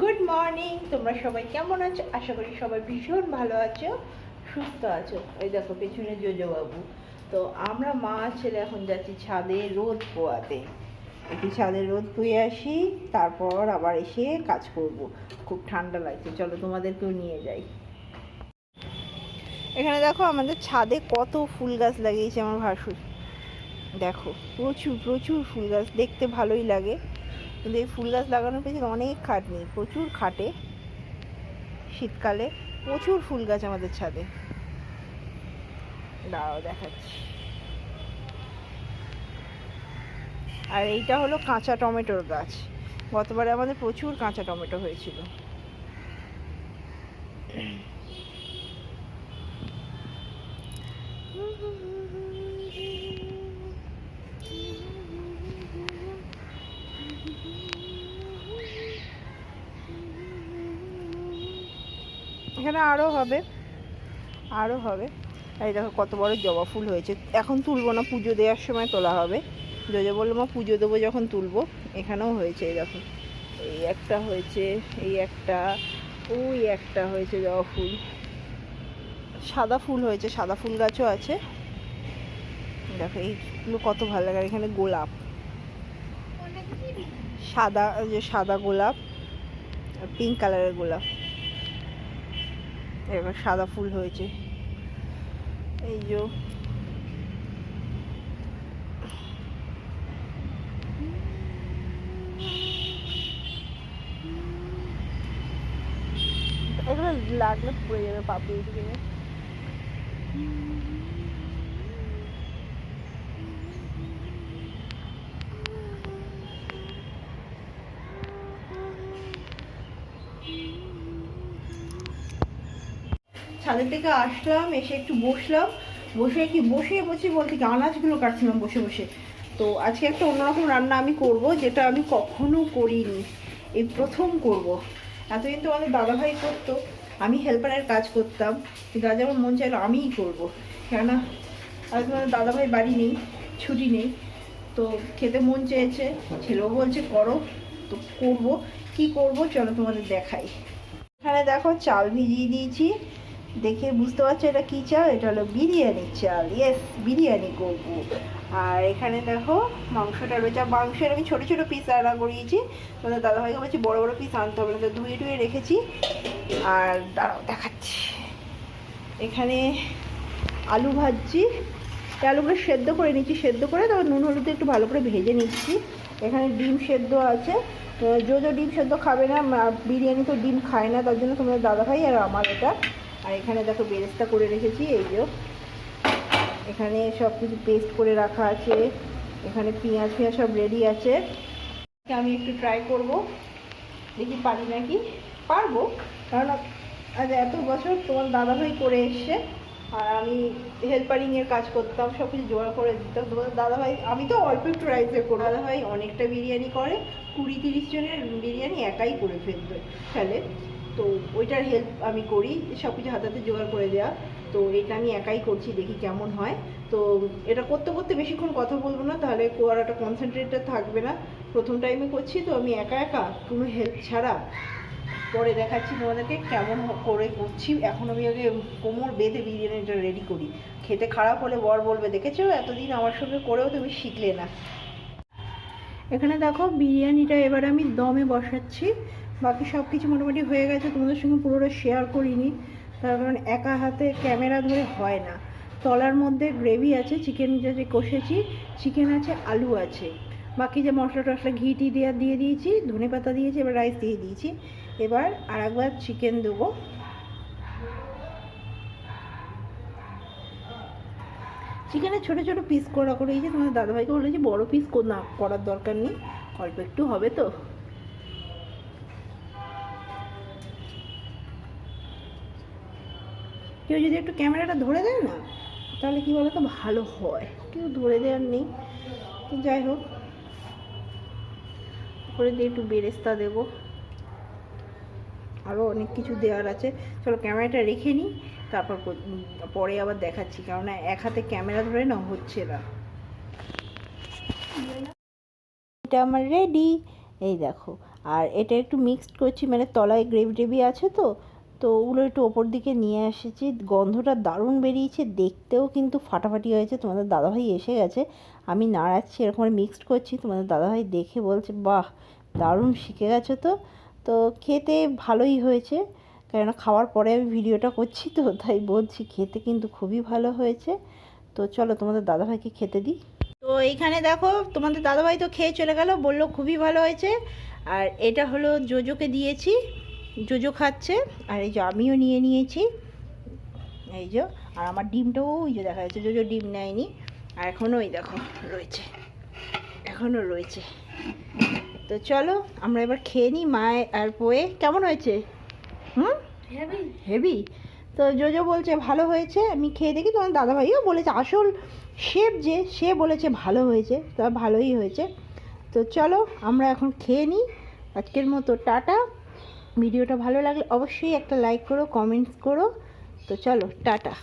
Good morning তোমরা সবাই কেমন আছো? আশা করি সবাই ভীষণ ভালো আছো, সুস্থ আছো। ওই দেখো, পেছনে বাবু তো আমরা মা ছেলে এখন যাচ্ছি ছাদে রোদ পোয়াতে। একটু ছাদে রোদ পুয়ে আসি, তারপর আবার এসে কাজ করব। খুব ঠান্ডা লাগছে, চলো তোমাদেরকেও নিয়ে যাই। এখানে দেখো, আমাদের ছাদে কত ফুল গাছ লাগিয়েছে আমার ভাসুর। দেখো, প্রচুর প্রচুর ফুল গাছ, দেখতে ভালোই লাগে। কিন্তু এই ফুল গাছ লাগানোর পেছনে অনেক খাটনি, প্রচুর খাটে শীতকালে, প্রচুর ফুল গাছ আমাদের ছাদে। দাঁড়াও, দেখাচ্ছি। আর এইটা হলো কাঁচা টমেটোর গাছ। গতবারে আমাদের প্রচুর কাঁচা টমেটো হয়েছিল। এখানে আরও হবে। আরও হবে। আর এই দেখো কত বড় জবা ফুল হয়েছে। এখন তুলবো না, পুজো দেওয়ার সময় তোলা হবে। জোজো বলল, মা, পুজো দেবো যখন তুলবো। এখানেও হয়েছে দেখো। এই একটা হয়েছে, এই একটা, ওই একটা হয়েছে জবা ফুল। সাদা ফুল হয়েছে, সাদা ফুল গাছও আছে। দেখো, এইগুলো কত ভালো লাগে। এখানে গোলাপ। সাদা যে সাদা গোলাপ পিঙ্ক কালারের গোলাপ। এবার সাদা ফুল হয়েছে। এই যে লাগলে পড়ে যাবে পাপড়ি দিকে ছাদের থেকে আসলাম, এসে একটু বসলাম। বসে কি, বসে বসে বলতে কি, আনাজগুলো কাটছিলাম বসে বসে। তো আজকে একটা অন্যরকম রান্না আমি করব, যেটা আমি কখনো করিনি। এই প্রথম করব। এতদিন তো আমাদের দাদাভাই করতো, আমি হেল্পারের কাজ করতাম। কিন্তু আজ আমার মন চাইলো আমিই করব। কেননা, আজ তোমাদের দাদাভাই বাড়ি নেই, ছুটি নেই। তো খেতে মন চেয়েছে, ছেলেও বলছে, করো। তো করব। কি করব, চলো তোমাদের দেখাই। এখানে দেখো চাল ভিজিয়ে দিয়েছি। দেখে বুঝতে পারছ এটা কী চাল? এটা হলো বিরিয়ানি চাল। ইয়েস বিরিয়ানি করব আর এখানে দেখো, মাংসটা রয়েছে। মাংসের আমি ছোটো ছোটো পিস রান্না করিয়েছি। তোমাদের দাদাভাইকে বলছি বড়ো বড়ো পিস আনতে হবে তো ধুয়ে ধুয়ে রেখেছি। আর দাঁড়াও, দেখাচ্ছি। এখানে আলু ভাজছি। আলুগুলো সেদ্ধ করে নিচ্ছি, সেদ্ধ করে তারপর নুন, হলুদ একটু ভালো করে ভেজে নিচ্ছি। এখানে ডিম সেদ্ধ আছে। যদিও ডিম সেদ্ধ খাবে না বিরিয়ানি তো ডিম খায় না, তার জন্য তোমাদের দাদাভাই আর আমার এটা আর এখানে দেখো বেরেস্তা করে রেখেছি, এই যে। এখানে সব কিছু পেস্ট করে রাখা আছে। এখানে পেঁয়াজ পেঁয়াজ সব রেডি আছে। আমি একটু ট্রাই করব। দেখি পারি নাকি? পারব। কারণ আজ এত বছর তোমার দাদাভাই করে এসছে, আর আমি হেল্পারিংয়ের কাজ করতাম সব কিছু জোগাড় করে দিতাম। তোমাদের দাদাভাই, আমি তো অল্প একটু রাইসে করি দাদাভাই অনেকটা বিরিয়ানি করে, কুড়ি তিরিশ জনের বিরিয়ানি একাই করে ফেলতে ফেলে তো ওইটার হেল্প আমি করি সব কিছু হাতে হাতে জোগাড় করে দেওয়া তো এটা আমি একাই করছি, দেখি কেমন হয়। তো এটা করতে করতে বেশিক্ষণ কথা বলব না, তাহলে কোয়ারাটা কনসেন্ট্রেটটা থাকবে না। প্রথম টাইমে করছি, তো আমি একা একা কোনো হেল্প ছাড়া পরে দেখাচ্ছি তোমাদেরকে কেমন করে করছি। এখন আমি আগে কোমর বেঁধে বিরিয়ানিটা রেডি করি। খেতে খারাপ হলে বর বলবে, দেখেছ? এতদিন আমার সঙ্গে করেও তুমি শিখলে না। এখানে দেখো, বিরিয়ানিটা এবার আমি দমে বসাচ্ছি। বাকি সব কিছু মোটামুটি হয়ে গেছে, তোমাদের সঙ্গে পুরোটা শেয়ার করিনি। তার কারণ একা হাতে ক্যামেরা ধরে হয় না। তলার মধ্যে গ্রেভি আছে চিকেন যে কষেছি চিকেন আছে, আলু আছে। বাকি যে মশলা টশলা ঘি টি দেওয়া দিয়ে দিয়েছি, ধনে পাতা দিয়েছি, এবার রাইস দিয়ে দিয়েছি। এবার আর একবার চিকেন দেবো চিকেনের ছোটো ছোটো পিস করা করে, এই যে তোমার দাদাভাইকে বলেছি, বড়ো পিস না, করার দরকার নেই। অল্প একটু হবে তো? কেউ যদি একটু ক্যামেরাটা ধরে দেয় না, তাহলে কি বলতো ভালো হয়। কেউ ধরে দেওয়ার নেই। তো যাই হোক, করে দিয়ে একটু বেরেস্তা দেবো। আরও অনেক কিছু দেওয়ার আছে। চলো ক্যামেরাটা রেখে নিই, তারপর পরে আবার দেখাচ্ছি। কেননা এক হাতে ক্যামেরা ধরে না, হচ্ছে না। এটা আমার রেডি এই দেখো, আর এটা একটু মিক্সড করছি মানে তলায় গ্রেভি টেভি আছে তো তো ওগুলো একটু ওপর দিকে নিয়ে এসেছি। গন্ধটা দারুণ বেরিয়েছে, দেখতেও কিন্তু ফাটাফাটি হয়েছে। তোমাদের দাদাভাই এসে গেছে, আমি নাড়াচ্ছি, এরকম মিক্সড করছি। তোমাদের দাদাভাই দেখে বলছে, বাহ, দারুণ শিখে গেছো তো। তো খেতে ভালোই হয়েছে, কেননা খাওয়ার পরে আমি ভিডিওটা করছি তো, তাই বলছি খেতে কিন্তু খুবই ভালো হয়েছে। তো চলো তোমাদের দাদাভাইকে খেতে দিই। তো এইখানে দেখো, তোমাদের দাদাভাই তো খেয়ে চলে গেল, বলল খুবই ভালো হয়েছে। আর এটা হলো জোজোকে দিয়েছি। জোজো খাচ্ছে আর এই যে আমিও নিয়ে নিয়েছি। এই যে আর আমার ডিমটাও ওই যে দেখা যাচ্ছে জোজো ডিম নেয়নি। আর এখনও ওই দেখো রয়েছে। এখনও রয়েছে। তো চলো আমরা এবার খেয়ে নিই মায় আর পোয়ে। কেমন হয়েছে? হুম? হেভি তো জোজো বলছে ভালো হয়েছে আমি খেয়ে দেখি। তোমার দাদাভাইও বলেছে আসল শেফ যে সে বলেছে ভালো হয়েছে তা ভালোই হয়েছে। তো চলো আমরা এখন খেয়ে নিই। আজকের মতো টাটা। ভিডিওটা ভালো লাগলে অবশ্যই একটা লাইক করো কমেন্টস করো। তো চলো টাটা।